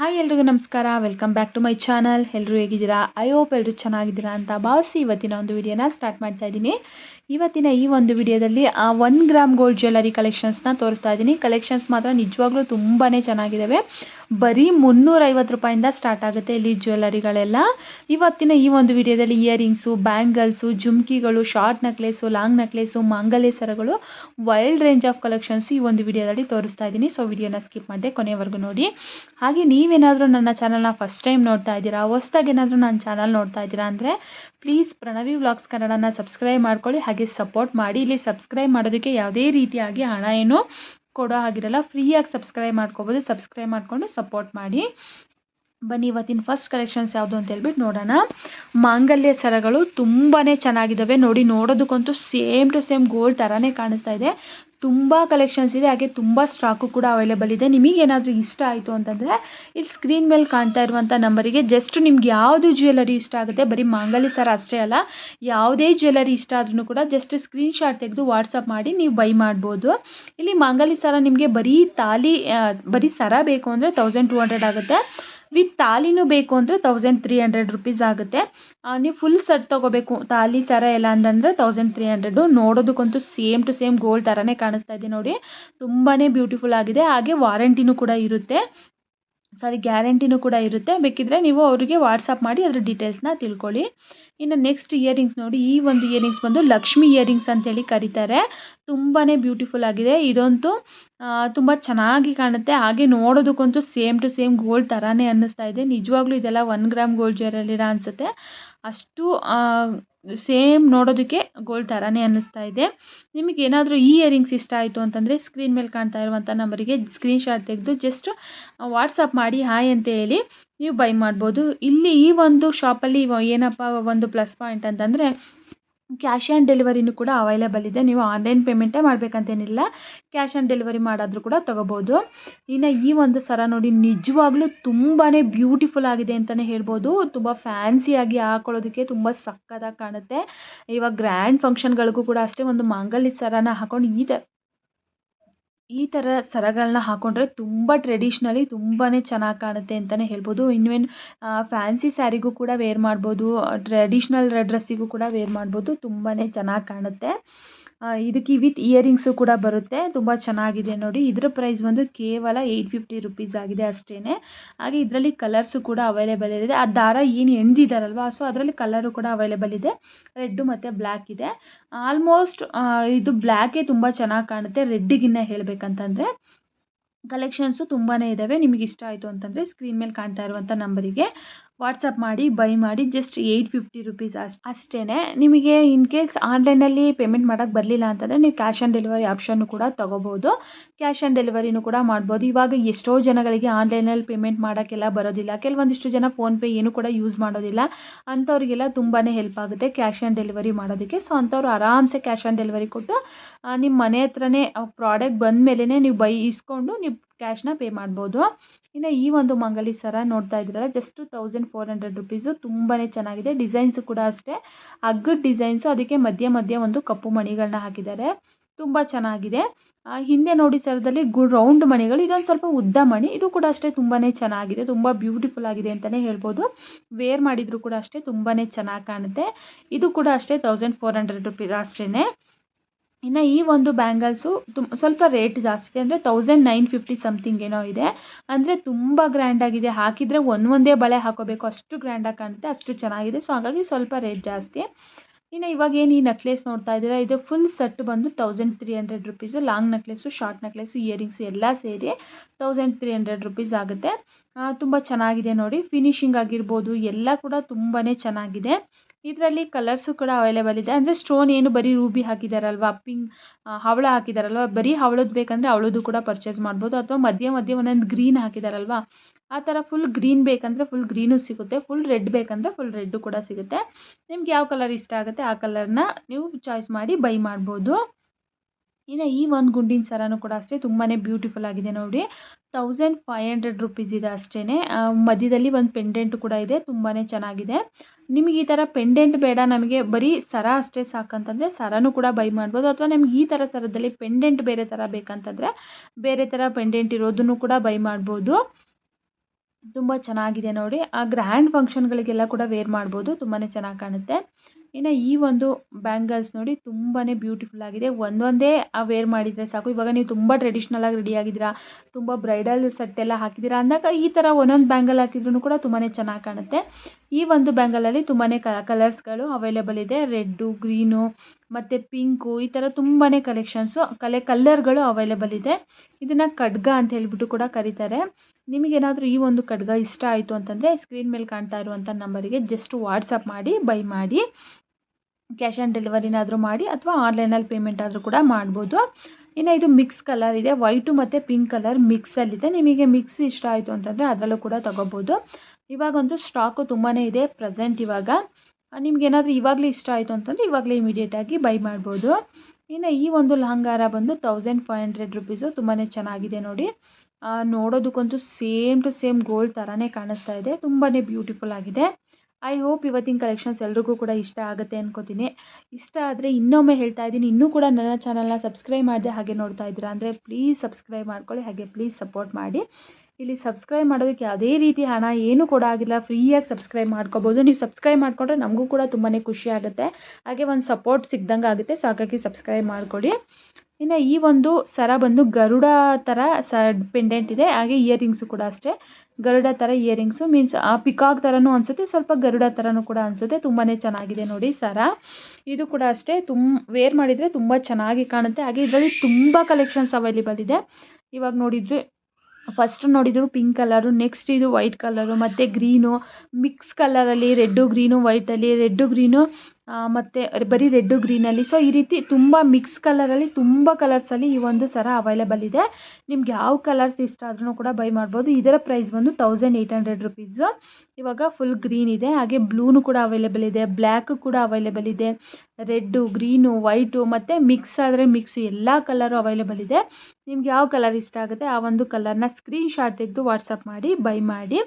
Hi ಎಲ್ರಿಗೂ ನಮಸ್ಕಾರ. Welcome back to my channel ಎಲ್ಲರೂ ಹೇಗಿದ್ದೀರಾ? ಐ ಹೋಪ್ ಎಲ್ಲರೂ ಚೆನ್ನಾಗಿದ್ದೀರಾ ಅಂತ ಭಾವಿಸಿ ಇವತ್ತಿನ ಒಂದು ವಿಡಿಯೋನ ಸ್ಟಾರ್ಟ್ ಮಾಡ್ತಾ ಇದ್ದೀನಿ. ಇವತ್ತಿನ ಈ ಒಂದು ವಿಡಿಯೋದಲ್ಲಿ ಒನ್ ಗ್ರಾಮ್ ಗೋಲ್ಡ್ ಜ್ಯುವೆಲರಿ ಕಲೆಕ್ಷನ್ಸ್ನ ತೋರಿಸ್ತಾ ಇದ್ದೀನಿ. ಕಲೆಕ್ಷನ್ಸ್ ಮಾತ್ರ ನಿಜವಾಗ್ಲೂ ತುಂಬಾ ಚೆನ್ನಾಗಿದ್ದಾವೆ ಬರೀ ಮುನ್ನೂರೈವತ್ತು ರೂಪಾಯಿಂದ ಸ್ಟಾರ್ಟ್ ಆಗುತ್ತೆ ಇಲ್ಲಿ ಜ್ಯುವೆಲರಿಗಳೆಲ್ಲ ಇವತ್ತಿನ ಈ ಒಂದು ವಿಡಿಯೋದಲ್ಲಿ ಇಯರಿಂಗ್ಸು, ಬ್ಯಾಂಗಲ್ಸು, ಜುಮ್ಕಿಗಳು, ಶಾರ್ಟ್ ನೆಕ್ಲೇಸು, ಲಾಂಗ್ ನೆಕ್ಲೇಸು, ಮಾಂಗಲ್ಯ ಸರಗಳು, ವೈಲ್ಡ್ ರೇಂಜ್ ಆಫ್ ಕಲೆಕ್ಷನ್ಸ್ ಈ ಒಂದು ವಿಡಿಯೋದಲ್ಲಿ ತೋರಿಸ್ತಾ ಇದ್ದೀನಿ. ಸೊ, ವಿಡಿಯೋನ ಸ್ಕಿಪ್ ಮಾಡಿದೆ ಕೊನೆವರೆಗೂ ನೋಡಿ. ಹಾಗೆ ನೀವೇನಾದರೂ ನನ್ನ ಚಾನಲ್ನ ಫಸ್ಟ್ ಟೈಮ್ ನೋಡ್ತಾ ಇದ್ದೀರಾ, ಹೊಸ್ದಾಗಿ ಏನಾದರೂ ನನ್ನ ಚಾನಲ್ ನೋಡ್ತಾ ಇದ್ದೀರಾ ಅಂದರೆ ಪ್ಲೀಸ್ ಪ್ರಣವಿ ವ್ಲಾಗ್ಸ್ ಕನ್ನಡನ ಸಬ್ಸ್ಕ್ರೈಬ್ ಮಾಡ್ಕೊಳ್ಳಿ, ಹಾಗೆ ಸಪೋರ್ಟ್ ಮಾಡಿ. ಇಲ್ಲಿ ಸಬ್ಸ್ಕ್ರೈಬ್ ಮಾಡೋದಕ್ಕೆ ಯಾವುದೇ ರೀತಿಯಾಗಿ ಹಣ ಏನು ಕೊಡೋ ಹಾಗಿರಲ್ಲ, ಫ್ರೀಯಾಗಿ ಸಬ್ಸ್ಕ್ರೈಬ್ ಮಾಡ್ಕೋಬೋದು. ಸಬ್ಸ್ಕ್ರೈಬ್ ಮಾಡಿಕೊಂಡು ಸಪೋರ್ಟ್ ಮಾಡಿ. ಬನ್ನಿ, ಇವತ್ತಿನ ಫಸ್ಟ್ ಕಲೆಕ್ಷನ್ಸ್ ಯಾವುದು ಅಂತ ಹೇಳ್ಬಿಟ್ಟು ನೋಡೋಣ. ಮಾಂಗಲ್ಯ ಸರಗಳು ತುಂಬಾ ಚೆನ್ನಾಗಿದ್ದಾವೆ ನೋಡಿ, ನೋಡೋದಕ್ಕಂತೂ ಸೇಮ್ ಟು ಸೇಮ್ ಗೋಲ್ಡ್ ಥರನೇ ಕಾಣಿಸ್ತಾ ಇದೆ. ತುಂಬ ಕಲೆಕ್ಷನ್ಸ್ ಇದೆ, ಹಾಗೆ ತುಂಬ ಸ್ಟಾಕು ಕೂಡ ಅವೈಲೇಬಲ್ ಇದೆ. ನಿಮಗೇನಾದರೂ ಇಷ್ಟ ಆಯಿತು ಅಂತಂದರೆ, ಇಲ್ಲಿ ಸ್ಕ್ರೀನ್ ಮೇಲೆ ಕಾಣ್ತಾ ಇರುವಂಥ ನಂಬರಿಗೆ ಜಸ್ಟ್ ನಿಮ್ಗೆ ಯಾವುದು ಜ್ಯುವೆಲರಿ ಇಷ್ಟ ಆಗುತ್ತೆ, ಬರೀ ಮಾಂಗಲಿ ಸರ ಅಷ್ಟೇ ಅಲ್ಲ, ಯಾವುದೇ ಜ್ಯುವೆಲರಿ ಇಷ್ಟ ಆದ್ರೂ ಕೂಡ ಜಸ್ಟ್ ಸ್ಕ್ರೀನ್ ಶಾಟ್ ತೆಗೆದು ವಾಟ್ಸಪ್ ಮಾಡಿ ನೀವು ಬೈ ಮಾಡ್ಬೋದು. ಇಲ್ಲಿ ಮಾಂಗಲ್ಯ ಸರ ನಿಮಗೆ ಬರೀ ತಾಲಿ ಬರೀ ಸರ ಬೇಕು ಅಂದರೆ ತೌಸಂಡ್ ಟು ಹಂಡ್ರೆಡ್ ಆಗುತ್ತೆ. ವಿತ್ ತಾಲಿನೂ ಬೇಕು ಅಂದರೆ ತೌಸಂಡ್ ತ್ರೀ ಹಂಡ್ರೆಡ್ ರುಪೀಸ್ ಆಗುತ್ತೆ. ನೀವು ಫುಲ್ ಸೆಟ್ ತೊಗೋಬೇಕು. ತಾಲಿ ಥರ ಎಲ್ಲ ಅಂತಂದರೆ ತೌಸಂಡ್ ತ್ರೀ ಹಂಡ್ರೆಡು ನೋಡೋದಕ್ಕಂತೂ ಸೇಮ್ ಟು ಸೇಮ್ ಗೋಲ್ಡ್ ಥರನೇ ಕಾಣಿಸ್ತಾ ಇದೆ ನೋಡಿ. ತುಂಬಾ ಬ್ಯೂಟಿಫುಲ್ ಆಗಿದೆ. ಹಾಗೆ ವಾರಂಟಿನೂ ಕೂಡ ಇರುತ್ತೆ. ಸಾರಿ ಗ್ಯಾರಂಟಿನೂ ಕೂಡ ಇರುತ್ತೆ. ಬೇಕಿದ್ದರೆ ನೀವು ಅವರಿಗೆ ವಾಟ್ಸಪ್ ಮಾಡಿ ಅದರ ಡೀಟೇಲ್ಸ್ನ ತಿಳ್ಕೊಳ್ಳಿ. ಇನ್ನು ನೆಕ್ಸ್ಟ್ ಇಯರಿಂಗ್ಸ್ ನೋಡಿ, ಈ ಒಂದು ಇಯರಿಂಗ್ಸ್ ಬಂದು ಲಕ್ಷ್ಮಿ ಇಯರಿಂಗ್ಸ್ ಅಂತೇಳಿ ಕರೀತಾರೆ. ತುಂಬಾ ಬ್ಯೂಟಿಫುಲ್ ಆಗಿದೆ. ಇದಂತೂ ತುಂಬ ಚೆನ್ನಾಗಿ ಕಾಣುತ್ತೆ. ಹಾಗೆ ನೋಡೋದಕ್ಕಂತೂ ಸೇಮ್ ಟು ಸೇಮ್ ಗೋಲ್ಡ್ ಥರಾನೇ ಅನ್ನಿಸ್ತಾ ಇದೆ. ನಿಜವಾಗ್ಲೂ ಇದೆಲ್ಲ ಒನ್ ಗ್ರಾಮ್ ಗೋಲ್ಡ್ ಜ್ಯುವೆಲರಿನ ಅನಿಸುತ್ತೆ. ಅಷ್ಟು ಸೇಮ್ ನೋಡೋದಕ್ಕೆ ಗೋಲ್ಡ್ ಥರನೇ ಅನ್ನಿಸ್ತಾ ಇದೆ. ನಿಮಗೆ ಏನಾದರೂ ಈ ಇಯರಿಂಗ್ಸ್ ಇಷ್ಟ ಆಯಿತು ಅಂತಂದರೆ ಸ್ಕ್ರೀನ್ ಮೇಲೆ ಕಾಣ್ತಾ ಇರುವಂಥ ನಂಬರಿಗೆ ಸ್ಕ್ರೀನ್ ಶಾಟ್ ತೆಗೆದು ಜಸ್ಟ್ ವಾಟ್ಸಪ್ ಮಾಡಿ ಹಾಯ್ ಅಂತ ಹೇಳಿ ನೀವು ಬೈ ಮಾಡ್ಬೋದು. ಇಲ್ಲಿ ಈ ಒಂದು ಶಾಪಲ್ಲಿ ಏನಪ್ಪ ಒಂದು ಪ್ಲಸ್ ಪಾಯಿಂಟ್ ಅಂತಂದರೆ ಕ್ಯಾಶ್ ಆನ್ ಡೆಲಿವರಿನೂ ಕೂಡ ಅವೈಲೇಬಲ್ ಇದೆ. ನೀವು ಆನ್ಲೈನ್ ಪೇಮೆಂಟೇ ಮಾಡಬೇಕಂತೇನಿಲ್ಲ. ಕ್ಯಾಶ್ ಆನ್ ಡೆಲಿವರಿ ಮಾಡಾದರೂ ಕೂಡ ತೊಗೋಬೋದು. ಇನ್ನು ಈ ಒಂದು ಸರ ನೋಡಿ ನಿಜವಾಗ್ಲೂ ತುಂಬಾ ಬ್ಯೂಟಿಫುಲ್ ಆಗಿದೆ ಅಂತಲೇ ಹೇಳ್ಬೋದು. ತುಂಬ ಫ್ಯಾನ್ಸಿಯಾಗಿ ಹಾಕೊಳ್ಳೋದಕ್ಕೆ ತುಂಬ ಸಕ್ಕತ್ತಾಗಿ ಕಾಣುತ್ತೆ. ಇವಾಗ ಗ್ರ್ಯಾಂಡ್ ಫಂಕ್ಷನ್ಗಳಿಗೂ ಕೂಡ ಅಷ್ಟೇ ಒಂದು ಮಾಂಗಲ್ಯ ಸರನ ಹಾಕೊಂಡು ಈ ಈ ಥರ ಸರಗಳನ್ನ ಹಾಕ್ಕೊಂಡ್ರೆ ತುಂಬ ಟ್ರೆಡಿಷ್ನಲಿ ತುಂಬಾ ಚೆನ್ನಾಗಿ ಕಾಣುತ್ತೆ ಅಂತಲೇ ಹೇಳ್ಬೋದು. ಇನ್ನೇನು ಫ್ಯಾನ್ಸಿ ಸ್ಯಾರಿಗೂ ಕೂಡ ವೇರ್ ಮಾಡ್ಬೋದು ಟ್ರೆಡಿಷ್ನಲ್ ಡ್ರೆಸ್ಸಿಗೂ ಕೂಡ ವೇರ್ ಮಾಡ್ಬೋದು ತುಂಬಾ ಚೆನ್ನಾಗಿ ಕಾಣುತ್ತೆ. ಇದಕ್ಕೆ ವಿತ್ ಇಯರಿಂಗ್ಸು ಕೂಡ ಬರುತ್ತೆ. ತುಂಬ ಚೆನ್ನಾಗಿದೆ ನೋಡಿ. ಇದರ ಪ್ರೈಸ್ ಬಂದು ಕೇವಲ ಏಯ್ಟ್ ಫಿಫ್ಟಿ ರುಪೀಸ್ ಆಗಿದೆ ಅಷ್ಟೇ ಹಾಗೆ ಇದರಲ್ಲಿ ಕಲರ್ಸು ಕೂಡ ಅವೈಲೇಬಲ್ ಇದೆ. ಆ ದಾರ ಏನು ಎಣ್ದಿದ್ದಾರಲ್ವ ಸೊ ಅದರಲ್ಲಿ ಕಲರು ಕೂಡ ಅವೈಲೇಬಲ್ ಇದೆ. ರೆಡ್ಡು ಮತ್ತು ಬ್ಲ್ಯಾಕ್ ಇದೆ. ಆಲ್ಮೋಸ್ಟ್ ಇದು ಬ್ಲ್ಯಾಕೇ ತುಂಬ ಚೆನ್ನಾಗಿ ಕಾಣುತ್ತೆ. ರೆಡ್ಡಿಗಿನ್ನ ಹೇಳಬೇಕಂತಂದರೆ ಕಲೆಕ್ಷನ್ಸು ತುಂಬಾ ಇದ್ದಾವೆ ನಿಮಗೆ ಇಷ್ಟ ಆಯಿತು ಅಂತಂದರೆ ಸ್ಕ್ರೀನ್ ಮೇಲೆ ಕಾಣ್ತಾ ಇರುವಂಥ ನಂಬರಿಗೆ ವಾಟ್ಸಪ್ ಮಾಡಿ, ಬೈ ಮಾಡಿ ಜಸ್ಟ್ ಏಯ್ಟ್ ಫಿಫ್ಟಿ ರುಪೀಸ್ ಅಷ್ಟು ಅಷ್ಟೇ ನಿಮಗೆ ಇನ್ ಕೇಸ್ ಆನ್ಲೈನಲ್ಲಿ ಪೇಮೆಂಟ್ ಮಾಡೋಕ್ಕೆ ಬರಲಿಲ್ಲ ಅಂತಂದರೆ ನೀವು ಕ್ಯಾಶ್ ಆನ್ ಡೆಲಿವರಿ ಆಪ್ಷನ್ನು ಕೂಡ ತೊಗೋಬೋದು. ಕ್ಯಾಶ್ ಆನ್ ಡೆಲಿವರಿನೂ ಕೂಡ ಮಾಡ್ಬೋದು. ಇವಾಗ ಎಷ್ಟೋ ಜನಗಳಿಗೆ ಆನ್ಲೈನಲ್ಲಿ ಪೇಮೆಂಟ್ ಮಾಡೋಕ್ಕೆಲ್ಲ ಬರೋದಿಲ್ಲ. ಕೆಲವೊಂದಿಷ್ಟು ಜನ ಫೋನ್ಪೇ ಏನು ಕೂಡ ಯೂಸ್ ಮಾಡೋದಿಲ್ಲ. ಅಂಥವ್ರಿಗೆಲ್ಲ ತುಂಬಾ ಹೆಲ್ಪ್ ಆಗುತ್ತೆ ಕ್ಯಾಶ್ ಆನ್ ಡೆಲಿವರಿ ಮಾಡೋದಕ್ಕೆ. ಸೊ ಅಂಥವ್ರು ಆರಾಮ್ಸೆ ಕ್ಯಾಶ್ ಆನ್ ಡೆಲಿವರಿ ಕೊಟ್ಟು ನಿಮ್ಮ ಮನೆ ಹತ್ರನೇ ಪ್ರಾಡಕ್ಟ್ ಬಂದ ಮೇಲೇ ನೀವು ಬೈ ಇಸ್ಕೊಂಡು, ನೀವು ಕ್ಯಾಶ್ನ ಪೇ ಮಾಡ್ಬೋದು. ಇನ್ನು ಈ ಒಂದು ಮಂಗಲಿ ಸರ ನೋಡ್ತಾ ಇದ್ದೀರಲ್ಲ just thousand four hundred rupees ತುಂಬಾ ಚೆನ್ನಾಗಿದೆ. ಡಿಸೈನ್ಸು ಕೂಡ ಅಷ್ಟೇ. ಅಗ್ಗದ ಡಿಸೈನ್ಸು ಅದಕ್ಕೆ ಮಧ್ಯೆ ಮಧ್ಯೆ ಒಂದು ಕಪ್ಪು ಮಣಿಗಳನ್ನ ಹಾಕಿದ್ದಾರೆ. ತುಂಬ ಚೆನ್ನಾಗಿದೆ. ಹಿಂದೆ ನೋಡಿ ಸರದಲ್ಲಿ ಗು ರೌಂಡ್ ಮಣಿಗಳು, ಇದೊಂದು ಸ್ವಲ್ಪ ಉದ್ದ ಮಣಿ, ಇದು ಕೂಡ ಅಷ್ಟೇ ತುಂಬಾ ಚೆನ್ನಾಗಿದೆ. ತುಂಬ ಬ್ಯೂಟಿಫುಲ್ ಆಗಿದೆ ಅಂತಲೇ ಹೇಳ್ಬೋದು. ವೇರ್ ಮಾಡಿದರೂ ಕೂಡ ಅಷ್ಟೇ ತುಂಬಾ ಚೆನ್ನಾಗಿ ಕಾಣುತ್ತೆ. ಇದು ಕೂಡ ಅಷ್ಟೇ ತೌಸಂಡ್ ಫೋರ್ ಹಂಡ್ರೆಡ್ ರುಪೀಸ್ ಅಷ್ಟೇ ಇನ್ನು ಈ ಒಂದು ಬ್ಯಾಂಗಲ್ಸು ತುಂಬ ಸ್ವಲ್ಪ ರೇಟ್ ಜಾಸ್ತಿ ಅಂದರೆ ತೌಸಂಡ್ ನೈನ್ ಫಿಫ್ಟಿ ಸಮಥಿಂಗ್ ಏನೋ ಇದೆ. ಅಂದರೆ ತುಂಬ ಗ್ರ್ಯಾಂಡಾಗಿದೆ ಹಾಕಿದರೆ ಒಂದು ಒಂದೇ ಬಳೆ ಹಾಕೋಬೇಕು. ಅಷ್ಟು ಗ್ರ್ಯಾಂಡಾಗಿ ಕಾಣುತ್ತೆ, ಅಷ್ಟು ಚೆನ್ನಾಗಿದೆ. ಸೊ ಹಾಗಾಗಿ ಸ್ವಲ್ಪ ರೇಟ್ ಜಾಸ್ತಿ. ಇನ್ನು ಇವಾಗ ಏನು ಈ ನೆಕ್ಲೆಸ್ ನೋಡ್ತಾ ಇದ್ದೀರಾ? ಇದು ಫುಲ್ ಸೆಟ್ ಬಂದು thousand three hundred rupees long necklace short necklace earrings ಎಲ್ಲ ಸೇರಿ ತೌಸಂಡ್ ತ್ರೀ ಹಂಡ್ರೆಡ್ ರುಪೀಸ್ ಆಗುತ್ತೆ. ತುಂಬ ಚೆನ್ನಾಗಿದೆ ನೋಡಿ. ಫಿನಿಶಿಂಗ್ ಆಗಿರ್ಬೋದು, ಎಲ್ಲ ಕೂಡ ತುಂಬಾ ಚೆನ್ನಾಗಿದೆ. ಇದರಲ್ಲಿ ಕಲರ್ಸು ಕೂಡ ಅವೈಲೇಬಲ್ ಇದೆ. ಅಂದರೆ ಸ್ಟೋನ್ ಏನು ಬರೀ ರೂಬಿ ಹಾಕಿದಾರಲ್ವಾ? ಪಿಂಕ್ ಹವಳ ಹಾಕಿದಾರಲ್ವ? ಬರೀ ಹವಳದ್ದು ಬೇಕಂದರೆ ಅವಳದ್ದು ಕೂಡ ಪರ್ಚೇಸ್ ಮಾಡ್ಬೋದು. ಅಥವಾ ಮಧ್ಯ ಮಧ್ಯೆ ಒಂದೊಂದು ಗ್ರೀನ್ ಹಾಕಿದಾರಲ್ವ? ಆ ಥರ ಫುಲ್ ಗ್ರೀನ್ ಬೇಕಂದರೆ ಫುಲ್ ಗ್ರೀನು ಸಿಗುತ್ತೆ. ಫುಲ್ ರೆಡ್ ಬೇಕಂದರೆ ಫುಲ್ ರೆಡ್ಡು ಕೂಡ ಸಿಗುತ್ತೆ. ನಿಮ್ಗೆ ಯಾವ ಕಲರ್ ಇಷ್ಟ ಆಗುತ್ತೆ ಆ ಕಲರ್ನ ನೀವು ಚಾಯ್ಸ್ ಮಾಡಿ ಬೈ ಮಾಡ್ಬೋದು. ಇನ್ನು ಈ ಒಂದು ಗುಂಡಿನ ಸರನೂ ಕೂಡ ಅಷ್ಟೇ ತುಂಬಾ ಬ್ಯೂಟಿಫುಲ್ ಆಗಿದೆ ನೋಡಿ. ತೌಸಂಡ್ ಫೈವ್ ಹಂಡ್ರೆಡ್ ರುಪೀಸ್ ಇದೆ ಅಷ್ಟೇ ಮಧ್ಯದಲ್ಲಿ ಒಂದು ಪೆಂಡೆಂಟ್ ಕೂಡ ಇದೆ. ತುಂಬಾ ಚೆನ್ನಾಗಿದೆ. ನಿಮಗೆ ಈ ಥರ ಪೆಂಡೆಂಟ್ ಬೇಡ. ನಮಗೆ ಬರೀ ಸರ ಅಷ್ಟೇ ಸಾಕಂತಂದರೆ ಸರನೂ ಕೂಡ ಬೈ ಮಾಡ್ಬೋದು. ಅಥವಾ ನಮ್ಗೆ ಈ ಥರ ಸರದಲ್ಲಿ ಪೆಂಡೆಂಟ್ ಬೇರೆ ಥರ ಬೇಕಂತಂದರೆ ಬೇರೆ ಥರ ಪೆಂಡೆಂಟ್ ಇರೋದನ್ನು ಕೂಡ ಬೈ ಮಾಡ್ಬೋದು. ತುಂಬ ಚೆನ್ನಾಗಿದೆ ನೋಡಿ. ಆ ಗ್ರ್ಯಾಂಡ್ ಫಂಕ್ಷನ್ಗಳಿಗೆಲ್ಲ ಕೂಡ ವೇರ್ ಮಾಡ್ಬೋದು. ತುಂಬಾ ಚೆನ್ನಾಗಿ ಕಾಣುತ್ತೆ. ಇನ್ನು ಈ ಒಂದು ಬ್ಯಾಂಗಲ್ಸ್ ನೋಡಿ ತುಂಬಾ ಬ್ಯೂಟಿಫುಲ್ ಆಗಿದೆ. ಒಂದೊಂದೇ ವೇರ್ ಮಾಡಿದರೆ ಸಾಕು. ಇವಾಗ ನೀವು ತುಂಬ ಟ್ರೆಡಿಷ್ನಲಾಗಿ ರೆಡಿ ಆಗಿದ್ದೀರಾ, ತುಂಬ ಬ್ರೈಡಲ್ ಸೆಟ್ ಎಲ್ಲ ಹಾಕಿದ್ದೀರಾ ಅಂದಾಗ ಈ ಥರ ಒಂದೊಂದು ಬ್ಯಾಂಗಲ್ ಹಾಕಿದ್ರೂ ಕೂಡ ತುಂಬಾ ಚೆನ್ನಾಗಿ ಕಾಣುತ್ತೆ. ಈ ಒಂದು ಬ್ಯಾಂಗಲಲ್ಲಿ ತುಂಬಾ ಕಲರ್ಸ್ಗಳು ಅವೈಲೇಬಲ್ ಇದೆ. ರೆಡ್ಡು ಗ್ರೀನು ಮತ್ತು ಪಿಂಕು ಈ ಥರ ತುಂಬಾ ಕಲೆಕ್ಷನ್ಸು ಕಲೆ ಕಲ್ಲರ್ಗಳು ಅವೈಲೇಬಲ್ ಇದೆ. ಇದನ್ನು ಖಡ್ಗ ಅಂತ ಹೇಳ್ಬಿಟ್ಟು ಕೂಡ ಕರೀತಾರೆ. ನಿಮಗೇನಾದರೂ ಈ ಒಂದು ಖಡ್ಗ ಇಷ್ಟ ಆಯಿತು ಅಂತಂದರೆ ಸ್ಕ್ರೀನ್ ಮೇಲೆ ಕಾಣ್ತಾ ಇರುವಂಥ ನಂಬರಿಗೆ ಜಸ್ಟ್ ವಾಟ್ಸಪ್ ಮಾಡಿ ಬೈ ಮಾಡಿ. ಕ್ಯಾಶ್ ಆನ್ ಡೆಲಿವರಿನಾದರೂ ಮಾಡಿ ಅಥವಾ ಆನ್ಲೈನಲ್ಲಿ ಪೇಮೆಂಟ್ ಆದರೂ ಕೂಡ ಮಾಡ್ಬೋದು. ಇನ್ನು ಇದು ಮಿಕ್ಸ್ ಕಲರ್ ಇದೆ. ವೈಟು ಮತ್ತು ಪಿಂಕ್ ಕಲರ್ ಮಿಕ್ಸಲ್ಲಿದೆ ನಿಮಗೆ ಮಿಕ್ಸ್ ಇಷ್ಟ ಆಯಿತು ಅಂತಂದರೆ ಅದರಲ್ಲೂ ಕೂಡ ತೊಗೋಬೋದು. ಇವಾಗಂತೂ ಸ್ಟಾಕು ತುಂಬಾ ಇದೆ ಪ್ರೆಸೆಂಟ್ ಇವಾಗ. ನಿಮ್ಗೇನಾದರೂ ಇವಾಗಲೇ ಇಷ್ಟ ಆಯಿತು ಅಂತಂದರೆ ಇವಾಗಲೇ ಇಮಿಡಿಯೇಟಾಗಿ ಬೈ ಮಾಡ್ಬೋದು. ಇನ್ನು ಈ ಒಂದು ಲಹಂಗಾರ ಬಂದು ತೌಸಂಡ್ ಫೈವ್ ಹಂಡ್ರೆಡ್ ರುಪೀಸು ತುಂಬಾ ಚೆನ್ನಾಗಿದೆ ನೋಡಿ. ನೋಡೋದಕ್ಕಂತೂ ಸೇಮ್ ಟು ಸೇಮ್ ಗೋಲ್ಡ್ ಥರನೇ ಕಾಣಿಸ್ತಾ ಇದೆ. ತುಂಬಾ ಬ್ಯೂಟಿಫುಲ್ ಆಗಿದೆ. ಐ ಹೋಪ್ ಇವತ್ತಿನ ಕಲೆಕ್ಷನ್ಸ್ ಎಲ್ರಿಗೂ ಕೂಡ ಇಷ್ಟ ಆಗುತ್ತೆ ಅನ್ಕೋತೀನಿ. ಇಷ್ಟ ಆದರೆ ಇನ್ನೊಮ್ಮೆ ಹೇಳ್ತಾ ಇದ್ದೀನಿ. ಇನ್ನೂ ಕೂಡ ನನ್ನ ಚಾನಲ್ನ ಸಬ್ಸ್ಕ್ರೈಬ್ ಮಾಡಿದೆ ಹಾಗೆ ನೋಡ್ತಾ ಇದ್ದೀರಾ ಅಂದರೆ ಪ್ಲೀಸ್ ಸಬ್ಸ್ಕ್ರೈಬ್ ಮಾಡ್ಕೊಳ್ಳಿ, ಹಾಗೆ ಪ್ಲೀಸ್ ಸಪೋರ್ಟ್ ಮಾಡಿ. ಇಲ್ಲಿ ಸಬ್ಸ್ಕ್ರೈಬ್ ಮಾಡೋದಕ್ಕೆ ಯಾವುದೇ ರೀತಿ ಹಣ ಏನೂ ಕೂಡ ಆಗಿಲ್ಲ. ಫ್ರೀಯಾಗಿ ಸಬ್ಸ್ಕ್ರೈಬ್ ಮಾಡ್ಕೋಬೋದು. ನೀವು ಸಬ್ಸ್ಕ್ರೈಬ್ ಮಾಡಿಕೊಂಡ್ರೆ ನಮಗೂ ಕೂಡ ತುಂಬಾ ಖುಷಿ ಆಗುತ್ತೆ. ಹಾಗೆ ಒಂದು ಸಪೋರ್ಟ್ ಸಿಗ್ದಂಗೆ ಆಗುತ್ತೆ ಸೊ ಹಾಗಾಗಿ ಸಬ್ಸ್ಕ್ರೈಬ್ ಮಾಡಿಕೊಡಿ ಇನ್ನು ಈ ಒಂದು ಸರ ಬಂದು ಗರುಡ ಥರ ಸ ಪೆಂಡೆಂಟ್ ಇದೆ, ಹಾಗೆ ಇಯರಿಂಗ್ಸು ಕೂಡ ಅಷ್ಟೇ. ಗರುಡ ಥರ ಇಯರಿಂಗ್ಸು ಮೀನ್ಸ್ ಆ ಪಿಕಾಕ್ ಥರನೂ ಅನಿಸುತ್ತೆ, ಸ್ವಲ್ಪ ಗರುಡ ಥರನೂ ಕೂಡ ಅನಿಸುತ್ತೆ. ತುಂಬಾ ಚೆನ್ನಾಗಿದೆ ನೋಡಿ ಸರ. ಇದು ಕೂಡ ಅಷ್ಟೇ ತುಂಬ ವೇರ್ ಮಾಡಿದರೆ ತುಂಬ ಚೆನ್ನಾಗಿ ಕಾಣುತ್ತೆ. ಹಾಗೆ ಇದರಲ್ಲಿ ತುಂಬ ಕಲೆಕ್ಷನ್ಸ್ ಅವೈಲೇಬಲ್ ಇದೆ. ಇವಾಗ ನೋಡಿದರೆ ಫಸ್ಟ್ ನೋಡಿದ್ರು ಪಿಂಕ್ ಕಲರು ನೆಕ್ಸ್ಟ್ ಇದು ವೈಟ್ ಕಲರು ಮತ್ತು ಗ್ರೀನು ಮಿಕ್ಸ್ ಕಲರಲ್ಲಿ ರೆಡ್ಡು ಗ್ರೀನು ವೈಟಲ್ಲಿ ರೆಡ್ಡು ಗ್ರೀನು ಮತ್ತು ಬರೀ ರೆಡ್ಡು ಗ್ರೀನಲ್ಲಿ ಸೊ ಈ ರೀತಿ ತುಂಬ ಮಿಕ್ಸ್ ಕಲರಲ್ಲಿ ತುಂಬ ಕಲರ್ಸಲ್ಲಿ ಈ ಒಂದು ಸರ ಅವೈಲೇಬಲ್ ಇದೆ. ನಿಮ್ಗೆ ಯಾವ ಕಲರ್ಸ್ ಇಷ್ಟ ಆದ್ರೂ ಕೂಡ ಬೈ ಮಾಡ್ಬೋದು. ಇದರ ಪ್ರೈಸ್ ಬಂದು ತೌಸಂಡ್ ಏಯ್ಟ್ ಹಂಡ್ರೆಡ್ ರುಪೀಸು ಇವಾಗ ಫುಲ್ ಗ್ರೀನ್ ಇದೆ. ಹಾಗೆ ಬ್ಲೂನು ಕೂಡ ಅವೈಲೇಬಲ್ ಇದೆ. ಬ್ಲ್ಯಾಕು ಕೂಡ ಅವೈಲೇಬಲ್ ಇದೆ. ರೆಡ್ಡು ಗ್ರೀನು ವೈಟು ಮತ್ತು ಮಿಕ್ಸ್ ಆದರೆ ಮಿಕ್ಸು ಎಲ್ಲ ಕಲರು ಅವೈಲೇಬಲ್ ಇದೆ. ನಿಮ್ಗೆ ಯಾವ ಕಲರ್ ಇಷ್ಟ ಆಗುತ್ತೆ ಆ ಒಂದು ಕಲರ್ನ ಸ್ಕ್ರೀನ್ ಶಾಟ್ ತೆಗೆದು ವಾಟ್ಸಪ್ ಮಾಡಿ ಬೈ ಮಾಡಿ.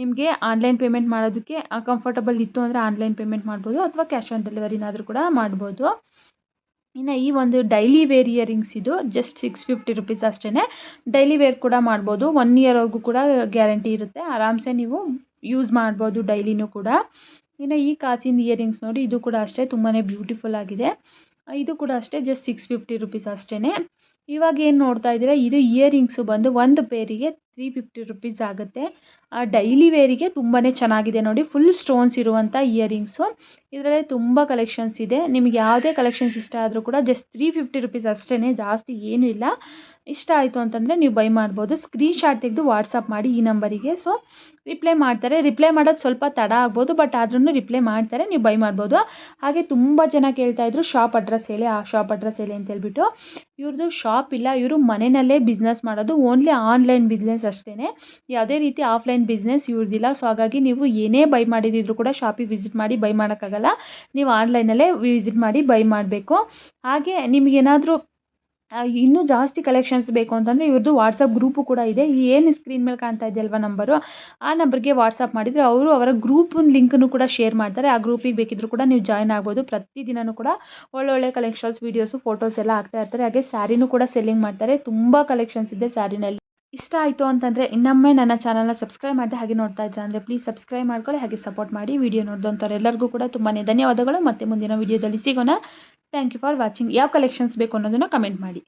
ನಿಮಗೆ ಆನ್ಲೈನ್ ಪೇಮೆಂಟ್ ಮಾಡೋದಕ್ಕೆ ಕಂಫರ್ಟಬಲ್ ಇತ್ತು ಅಂದರೆ ಆನ್ಲೈನ್ ಪೇಮೆಂಟ್ ಮಾಡ್ಬೋದು ಅಥವಾ ಕ್ಯಾಶ್ ಆನ್ ಡೆಲಿವರಿನಾದರೂ ಕೂಡ ಮಾಡ್ಬೋದು. ಇನ್ನು ಈ ಒಂದು ಡೈಲಿ ವೇರ್ ಇಯರಿಂಗ್ಸ್ ಇದು ಜಸ್ಟ್ ಸಿಕ್ಸ್ ಫಿಫ್ಟಿ ರುಪೀಸ್ ಅಷ್ಟೇ ಡೈಲಿ ವೇರ್ ಕೂಡ ಮಾಡ್ಬೋದು. ಒನ್ ಇಯರ್ವರೆಗೂ ಕೂಡ ಗ್ಯಾರಂಟಿ ಇರುತ್ತೆ. ಆರಾಮ್ಸೆ ನೀವು ಯೂಸ್ ಮಾಡ್ಬೋದು ಡೈಲಿನೂ ಕೂಡ. ಇನ್ನು ಈ ಕಾಸಿನ ಇಯರಿಂಗ್ಸ್ ನೋಡಿ ಇದು ಕೂಡ ಅಷ್ಟೇ ತುಂಬಾ ಬ್ಯೂಟಿಫುಲ್ ಆಗಿದೆ. ಇದು ಕೂಡ ಅಷ್ಟೇ ಜಸ್ಟ್ ಸಿಕ್ಸ್ ಫಿಫ್ಟಿ ರುಪೀಸ್ ಅಷ್ಟೇ ಇವಾಗ ಏನು ನೋಡ್ತಾ ಇದ್ದೀರಾ? ಇದು ಇಯರಿಂಗ್ಸು ಬಂದು ಒಂದು ಪೇರಿಗೆ ತ್ರೀ ಫಿಫ್ಟಿ ರುಪೀಸ್ ಆಗುತ್ತೆ. ಡೈಲಿ ವೇರಿಗೆ ತುಂಬಾ ಚೆನ್ನಾಗಿದೆ ನೋಡಿ ಫುಲ್ ಸ್ಟೋನ್ಸ್ ಇರುವಂಥ ಇಯರಿಂಗ್ಸು ಇದರಲ್ಲಿ ತುಂಬ ಕಲೆಕ್ಷನ್ಸ್ ಇದೆ. ನಿಮಗೆ ಯಾವುದೇ ಕಲೆಕ್ಷನ್ಸ್ ಇಷ್ಟ ಆದರೂ ಕೂಡ ಜಸ್ಟ್ ತ್ರೀ ಫಿಫ್ಟಿ ರುಪೀಸ್ ಅಷ್ಟೇ ಜಾಸ್ತಿ ಏನೂ ಇಲ್ಲ. ಇಷ್ಟ ಆಯಿತು ಅಂತಂದರೆ ನೀವು ಬೈ ಮಾಡ್ಬೋದು. ಸ್ಕ್ರೀನ್ ಶಾಟ್ ತೆಗೆದು ವಾಟ್ಸಪ್ ಮಾಡಿ ಈ ನಂಬರಿಗೆ. ಸೊ ರಿಪ್ಲೈ ಮಾಡ್ತಾರೆ. ರಿಪ್ಲೈ ಮಾಡೋದು ಸ್ವಲ್ಪ ತಡ ಆಗ್ಬೋದು ಬಟ್ ಆದ್ರೂ ರಿಪ್ಲೈ ಮಾಡ್ತಾರೆ, ನೀವು ಬೈ ಮಾಡ್ಬೋದು. ಹಾಗೆ ತುಂಬ ಜನ ಕೇಳ್ತಾಯಿದ್ರು ಶಾಪ್ ಅಡ್ರೆಸ್ ಹೇಳಿ, ಆ ಶಾಪ್ ಅಡ್ರೆಸ್ ಹೇಳಿ ಅಂತ ಹೇಳ್ಬಿಟ್ಟು. ಇವ್ರದ್ದು ಶಾಪ್ ಇಲ್ಲ, ಇವರು ಮನೆಯಲ್ಲೇ ಬಿಸ್ನೆಸ್ ಮಾಡೋದು. ಓನ್ಲಿ ಆನ್ಲೈನ್ ಬಿಸ್ನೆಸ್ ಅಷ್ಟೇ ಯಾವುದೇ ರೀತಿ ಆಫ್ಲೈನ್ ಬಿಸ್ನೆಸ್ ಇವ್ರದ್ದಿಲ್ಲ ಸೊ ಹಾಗಾಗಿ ನೀವು ಏನೇ ಬೈ ಮಾಡಿದಿದ್ರು ಕೂಡ ಶಾಪಿಗೆ ವಿಸಿಟ್ ಮಾಡಿ ಬೈ ಮಾಡೋಕ್ಕಾಗಲ್ಲ. ನೀವು ಆನ್ಲೈನಲ್ಲೇ ವಿಸಿಟ್ ಮಾಡಿ ಬೈ ಮಾಡಬೇಕು. ಹಾಗೆ ನಿಮಗೇನಾದರೂ ಇನ್ನೂ ಜಾಸ್ತಿ ಕಲೆಕ್ಷನ್ಸ್ ಬೇಕು ಅಂತಂದರೆ ಇವ್ರದ್ದು ವಾಟ್ಸಪ್ ಗ್ರೂಪು ಕೂಡ ಇದೆ. ಏನು ಸ್ಕ್ರೀನ್ ಮೇಲೆ ಕಾಣ್ತಾ ಇದೆಯಲ್ವ ನಂಬರು ಆ ನಂಬರ್ಗೆ ವಾಟ್ಸಪ್ ಮಾಡಿದರೆ ಅವರು ಅವರ ಗ್ರೂಪಿನ ಲಿಂಕನ್ನು ಕೂಡ ಶೇರ್ ಮಾಡ್ತಾರೆ. ಆ ಗ್ರೂಪಿಗೆ ಬೇಕಿದ್ದರೂ ಕೂಡ ನೀವು ಜಾಯ್ನ್ ಆಗ್ಬೋದು. ಪ್ರತಿದಿನವೂ ಕೂಡ ಒಳ್ಳೊಳ್ಳೆ ಕಲೆಕ್ಷನ್ಸ್ ವೀಡಿಯೋಸು ಫೋಟೋಸ್ ಎಲ್ಲ ಹಾಕ್ತಾ ಇರ್ತಾರೆ. ಹಾಗೆ ಸ್ಯಾರಿನೂ ಕೂಡ ಸೆಲ್ಲಿಂಗ್ ಮಾಡ್ತಾರೆ. ತುಂಬ ಕಲೆಕ್ಷನ್ಸ್ ಇದೆ ಸ್ಯಾರಿನಲ್ಲಿ ಇಷ್ಟ ಆಯಿತು ಅಂತಂದರೆ ಇನ್ನೊಮ್ಮೆ ನನ್ನ ಚಾನಲ್ನ ಸಬ್ಸ್ಕ್ರೈಬ್ ಮಾಡಿದೆ ಹಾಗೆ ನೋಡ್ತಾ ಇದ್ದೀರಾ ಅಂದರೆ ಪ್ಲೀಸ್ ಸಬ್ಸ್ಕ್ರೈಬ್ ಮಾಡ್ಕೊಳ್ಳಿ. ಹಾಗೆ ಸಪೋರ್ಟ್ ಮಾಡಿ ವಿಡಿಯೋ ನೋಡಿದಂಥವ್ರು ಎಲ್ಲರಿಗೂ ಕೂಡ ತುಂಬಾ ಧನ್ಯವಾದಗಳು. ಮತ್ತೆ ಮುಂದಿನ ವಿಡಿಯೋದಲ್ಲಿ ಸಿಗೋಣ. ಥ್ಯಾಂಕ್ ಯು ಫಾರ್ ವಾಚಿಂಗ್ ಯಾವ ಕಲೆಕ್ಷನ್ಸ್ ಬೇಕು ಅನ್ನೋದನ್ನು ಕಮೆಂಟ್ ಮಾಡಿ.